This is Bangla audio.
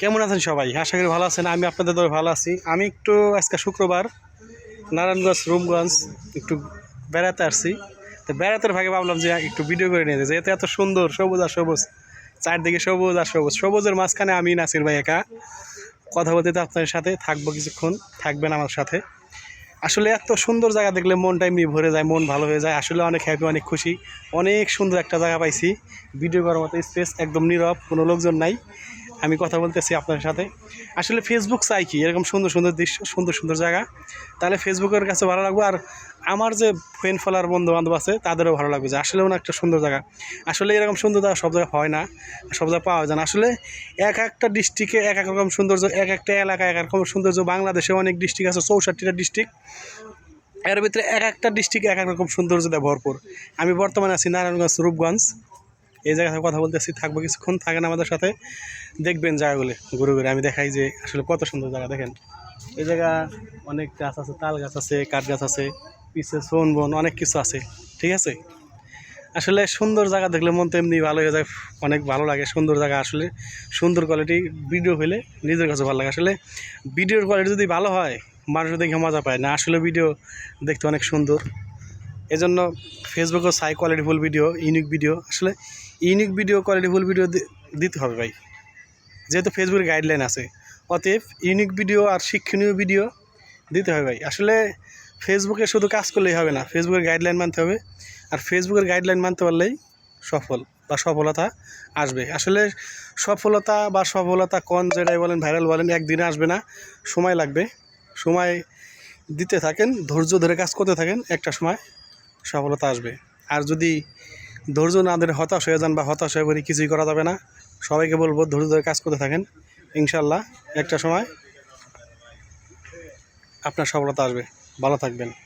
কেমন আছেন সবাই? আশা করি ভালো আছেন। আমি আপনাদের দলে ভালো আছি। আমি একটু আজকে শুক্রবার, নারায়ণগঞ্জ, রূপগঞ্জ একটু বেড়াতে আসছি। তো বেড়াতে ভাগে ভাবলাম যে একটু ভিডিও করে নিয়ে যেহেতু এত সুন্দর সবুজ আর সবুজ, চারদিকে সবুজ আর সবুজ। সবুজের মাঝখানে আমি নাসির ভাই একা। কথা বলতে আপনাদের সাথে থাকব কিছুক্ষণ, থাকবেন আমার সাথে। আসলে এত সুন্দর জায়গা দেখলে মনটা এমনি ভরে যায়, মন ভালো হয়ে যায়। আসলে অনেক হ্যাপি অনেক খুশি। অনেক সুন্দর একটা জায়গা পাইছি। ভিডিও করার মতো স্পেস একদম নীরব, কোনো লোকজন নাই। আমি কথা বলতেছি আপনার সাথে। আসলে ফেসবুক চাই কি? এরকম সুন্দর সুন্দর দৃশ্য, সুন্দর সুন্দর জায়গা। তাহলে ফেসবুকের কাছে ভালো লাগবে। আর আমার যে ফ্রেন্ড ফলার বন্ধু বান্ধব আছে, তাদেরও ভালো লাগবে যে আসলে একটা সুন্দর জায়গা। আসলে এরকম সুন্দর জায়গা সব জায়গায় হয় না। সব জায়গায় পাওয়া যায় না। আসলে এক একটা ডিস্ট্রিক্টে এক এক রকম সৌন্দর্য, এক একটা এলাকায় এক এক রকম সৌন্দর্য। বাংলাদেশে অনেক ডিস্ট্রিক্ট আছে, চৌষট্টিটা ডিস্ট্রিক্ট এর ভিতরে এক একটা ডিস্ট্রিক্টে এক এক রকম সৌন্দর্য দেয় ভরপুর। আমি বর্তমানে আছি নারায়ণগঞ্জ, রূপগঞ্জ। এই জায়গায় কথা বলতেছি, থাকব কিছুক্ষণ, থাকেন আমাদের সাথে। দেখবেন জায়গাগুলো ঘুরে ঘুরে আমি দেখাই যে আসলে কত সুন্দর জায়গা, দেখেন। এই জায়গা অনেক গাছ আছে, তাল গাছ আছে, কাঠ গাছ আছে, পিছে সোন বন, অনেক কিছু আছে, ঠিক আছে? আসলে সুন্দর জায়গা দেখলে মন তো এমনি ভালো হয়ে যায়, অনেক ভালো লাগে সুন্দর জায়গা আসলে। সুন্দর কোয়ালিটি ভিডিও হলে নিজের কাছে ভালো লাগে। আসলে ভিডিওর কোয়ালিটি যদি ভালো হয় মানুষ দেখে মজা পায় না। আসলে ভিডিও দেখতে অনেক সুন্দর। এজন্য ফেসবুকেও সাই কোয়ালিটিফুল ভিডিও ইউনিক ভিডিও আসলে ইউনিক ভিডিও কোয়ালিটিফুল ভিডিও দিতে হবে ভাই। যেহেতু ফেসবুকের গাইডলাইন আছে। অতএব ইউনিক ভিডিও আর শিক্ষণীয় ভিডিও দিতে হবে ভাই। আসলে ফেসবুকে শুধু কাজ করলেই হবে না। ফেসবুকের গাইডলাইন মানতে হবে। আর ফেসবুকের গাইডলাইন মানতে পারলেই সফল বা সফলতা আসবে। আসলে সফলতা বা সফলতা কোন, যেটাই বলেন ভাইরাল বলেন, একদিনে আসবে না। সময় লাগবে। সময় দিতে থাকেন, ধৈর্য ধরে কাজ করতে থাকেন, একটা সময় সফলতা আসবে। আর যদি ধৈর্য না ধরে হতাশ হয়ে যান বা হতাশ হয়ে পড়ে কিছুই করা যাবে না। সবাইকে বলব ধৈর্য ধরে কাজ করতে থাকেন। ইনশাল্লাহ একটা সময় আপনার সফলতা আসবে। ভালো থাকবেন।